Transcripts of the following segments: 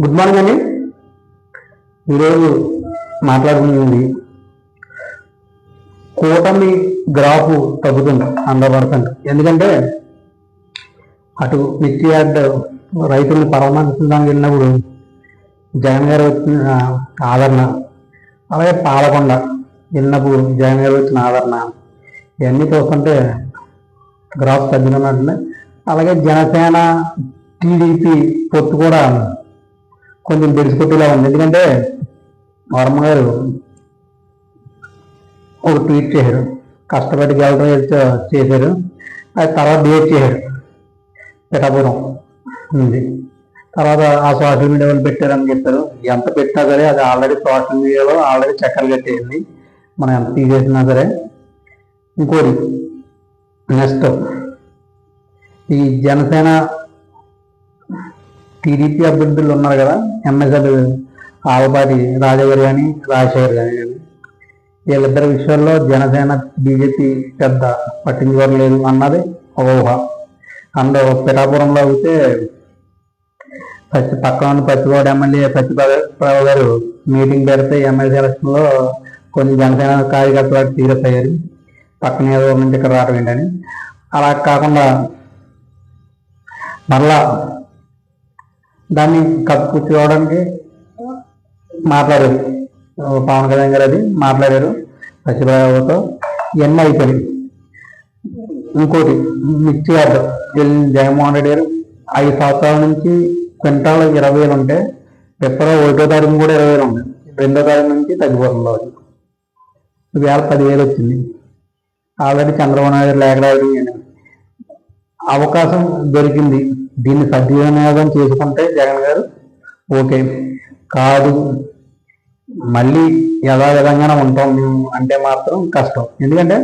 Good morning అండి. ఈరోజు మాట్లాడుకునేది కూటమి గ్రాఫ్ తగ్గుతుంది? హండ్రెడ్ పర్సెంట్ ఎందుకంటే అటు మిర్చి రైతులను పరామర్శించడానికి వెళ్ళినప్పుడు జగన్ గారు వచ్చిన ఆదరణ అలాగే పాలకొండ వెళ్ళినప్పుడు జగన్ గారు వచ్చిన ఆదరణ ఇవన్నీ చూస్తుంటే గ్రాఫ్ తగ్గినట్టు అలాగే జనసేన టీడీపీ పొత్తు కూడా కొంచెం తెలిసిపెట్టేలా ఉంది. ఎందుకంటే వర్మ గారు ఒక ట్వీట్ చేశారు. కష్టపడి గెలడం చేశారు. అది తర్వాత డిలీట్ చేశారు. పిఠాపురం ఉంది. తర్వాత ఆ సోషల్ మీడియా వాళ్ళు పెట్టారని చెప్పారు. ఎంత పెట్టినా సరే అది ఆల్రెడీ సోషల్ మీడియాలో ఆల్రెడీ చక్కలు కట్టేయండి మనం ఎంత తీసేసినా సరే. ఇంకోటి నెక్స్ట్ ఈ జనసేన టీడీపీ అభ్యర్థులు ఉన్నారు కదా ఎమ్మెల్యేలు ఆలపాటి రాజగారు కానీ రాజశేఖర్ గారు కానీ వీళ్ళిద్దరి విషయాల్లో జనసేన బీజేపీ పెద్ద పట్టించుకోవట్లేదు అన్నది ఒక ఊహ. అండ్ పిఠాపురంలో అయితే పచ్చి పక్కన ఉన్న పచ్చిగౌడ ఎమ్మెల్యే పచ్చిబాబు గారు మీటింగ్ పెడితే ఎమ్మెల్యే ఎలక్షన్లో కొన్ని జనసేన కార్యకర్తలు సీరియస్ అయ్యారు పక్కన ఏదో నుంచి ఇక్కడ రావడం ఏంటని. అలా కాకుండా మరలా దాన్ని కప్పుకోవడానికి మాట్లాడారు. పవన్ కళ్యాణ్ గారు అది మాట్లాడారు. సత్యబాబుతో ఇవన్నీ అయిపోయింది. ఇంకోటి మిర్చి గారు జగన్మోహన్ రెడ్డి గారు ఐదు సంవత్సరాల నుంచి క్వింటాల్ ఇరవై వేలు ఉంటే ఎప్పుడో ఒకటో తారీఖు కూడా ఇరవై వేలు ఉంది. రెండో తారీఖు నుంచి తగ్గిపోతుంది అది. వేల పదివేలు వచ్చింది. ఆల్రెడీ చంద్రబాబు నాయుడు లేఖ రావడం అవకాశం దొరికింది. దీన్ని సద్వినియోగం చేసుకుంటే జగన్ గారు ఓకే. కాదు మళ్ళీ యథావిధంగానే ఉంటాం మేము అంటే మాత్రం కష్టం. ఎందుకంటే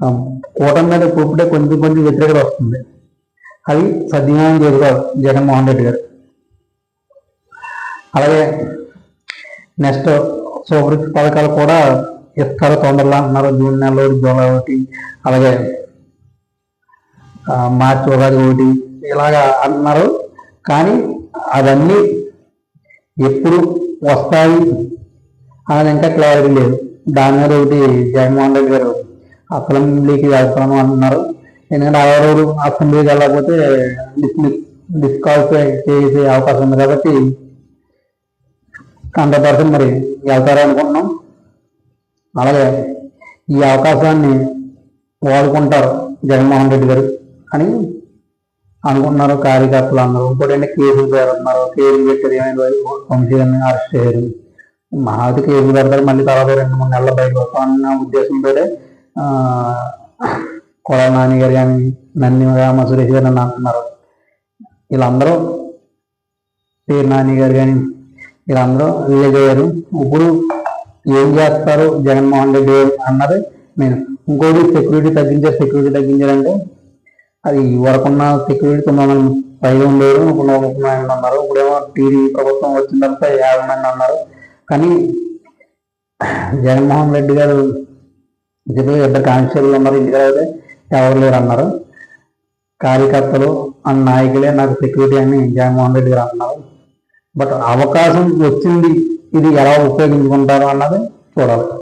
కూటం కూటమి మీద ఇప్పుడే కొంచెం కొంచెం వ్యతిరేకత వస్తుంది. అది సద్వినియోగం చేసుకోవాలి జగన్మోహన్ రెడ్డి గారు. అలాగే నెక్స్ట్ సూపర్ పథకాలు కూడా ఇస్తారు తొందరలో అంటున్నారు. జూన్ నెలలో జూలై ఒకటి. అలాగే మార్చి ఉగాది ఒకటి ఇలాగా అంటున్నారు. కానీ అవన్నీ ఎప్పుడు వస్తాయి అని ఇంకా క్లారిటీ లేదు. దాని మీద ఒకటి జగన్మోహన్ రెడ్డి గారు అసెంబ్లీకి వెళ్తాను అంటున్నారు. ఎందుకంటే ఆ రోజు అసెంబ్లీకి వెళ్ళకపోతే డిస్మిస్ డిస్కాల్ఫై చేసే అవకాశం ఉంది కాబట్టి హండ్రెడ్ పర్సెంట్ మరి వెళ్తారనుకుంటున్నాం అలాగే ఈ అవకాశాన్ని వాడుకుంటారు జగన్మోహన్ రెడ్డి గారు. అని అనుకుంటున్నారు కార్యకర్తలు అందరూ. ఇంకోటంటే కేసులు పెడుతున్నారు కేసులు పెట్టారు ఏమైనా వంశీని అరెస్ట్ చేయరు. మహాది కేసులు పెడతారు మళ్ళీ తర్వాత రెండు మూడు నెలల బయటకు వస్తామన్న ఉద్దేశంతో కొడ నాని గారు కానీ నన్ని రామ సురేష్ గారు అని అంటున్నారు. వీళ్ళందరూ పేరు నాని గారు కానీ వీళ్ళందరూ రిలీజ్ ఇప్పుడు ఏం చేస్తారు? జగన్మోహన్ రెడ్డి గారు అన్నది నేను. ఇంకోటి సెక్యూరిటీ తగ్గించారు సెక్యూరిటీ తగ్గించారంటే అది వరకున్న సెక్యూరిటీ తొమ్మిది వందల పైగా ఉండేది ఇప్పుడు ముప్పై మంది ఉన్నారు ఇప్పుడేమో టీడీ ప్రభుత్వం వచ్చిన తర్వాత యాభై మంది ఉన్నారు కానీ జగన్మోహన్ రెడ్డి గారు ఇద్దరు ఇద్దరు కాన్స్టేబుల్ ఉన్నారు ఇంటి అయితే ఎవరు లేరు అన్నారు. కార్యకర్తలు ఆ నాయకులే నాకు సెక్యూరిటీ అని జగన్మోహన్ రెడ్డి గారు అన్నారు. బట్ అవకాశం వచ్చింది ఇది ఎలా ఉపయోగించుకుంటారు అన్నది చూడాలి.